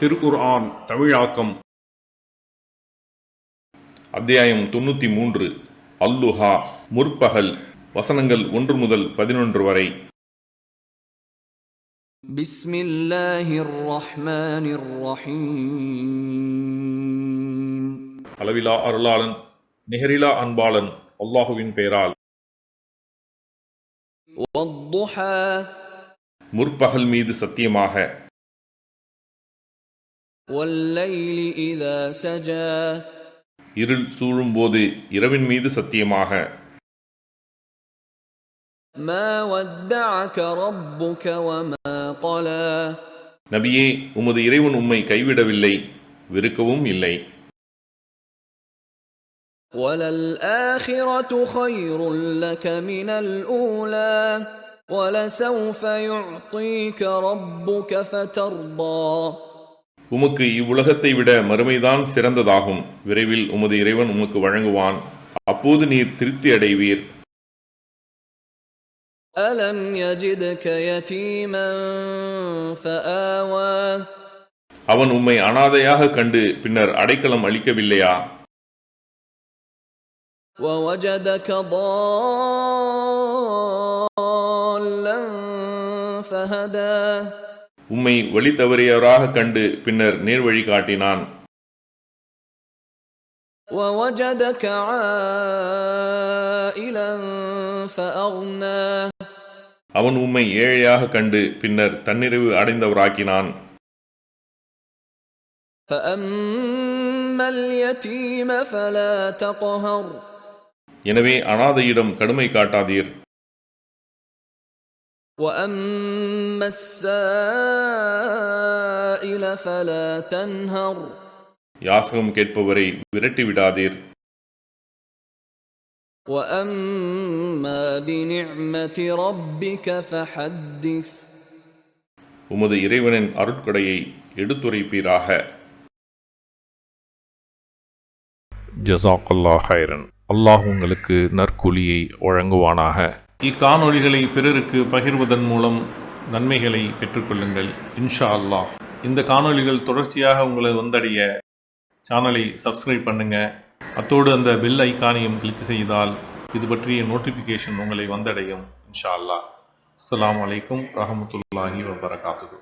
திருக்குர்ஆன் தமிழாக்கம். அத்தியாயம் தொண்ணூத்தி மூன்று அல்லுஹா முற்பகல் வசனங்கள் ஒன்று முதல் பதினொன்று வரை. அளவிலா அருளாளன் நிகரிலா அன்பாளன் அல்லாஹுவின் பெயரால் முற்பகல் மீது சத்தியமாக والليل إذا سجى இருள் சூழும்போது இரவின் மீது சத்தியமாக ما ودعك ربك وما قلى நபியே உமது இறைவன் உம்மை கைவிடவில்லை வெறுக்கவும் இல்லை وللآخرة خير لك من الأولى ولسوف يعطيك ربك فترضى உமக்கு இவ்வுலகத்தை விட மறுமைதான் சிறந்ததாகும் விரைவில் உமது இறைவன் உமக்கு வழங்குவான் அப்போது நீர் திருப்தி அடைவீர் ألم يجدك يتيما فآوى அவன் உம்மை அனாதையாக கண்டு பின்னர் அடைக்கலம் அளிக்கவில்லையா ووجدك ضالا فهدى உம்மை வழி தவறியவராக கண்டு பின்னர் நேர்வழி காட்டினான் ووجدك عائلا فأغنى அவன் உம்மை ஏழையாக கண்டு பின்னர் தன்னிறைவு அடைந்தவராக்கினான் فأما اليتيم فلا تقهر எனவே அனாதையிடம் கடுமை காட்டாதீர் وأما السائل فلا تنهر யாசகம் கேட்பவரை விரட்டி விடாதீர் وأما بنعمة ربك فحدث உமது இறைவனின் அருட்கொடையை எடுத்துரைப்பீராக ஜசாக்கல்லா ஹைரன் அல்லாஹ் உங்களுக்கு நற்கூலியை வழங்குவானாக இக்காணொளிகளை பிறருக்கு பகிர்வதன் மூலம் நன்மைகளை பெற்றுக்கொள்ளுங்கள் இன்ஷா அல்லாஹ் இந்த காணொளிகள் தொடர்ச்சியாக உங்களை வந்தடைய சேனலை சப்ஸ்கிரைப் பண்ணுங்க. அத்தோடு அந்த பெல் ஐக்கானையும் கிளிக் செய்தால் இது பற்றிய நோட்டிஃபிகேஷன் உங்களை வந்தடையும் இன்ஷா அல்லாஹ் அஸ்ஸலாமு வலைக்கம் ரஹமத்துல்லாஹி வபரகாத்துஹு.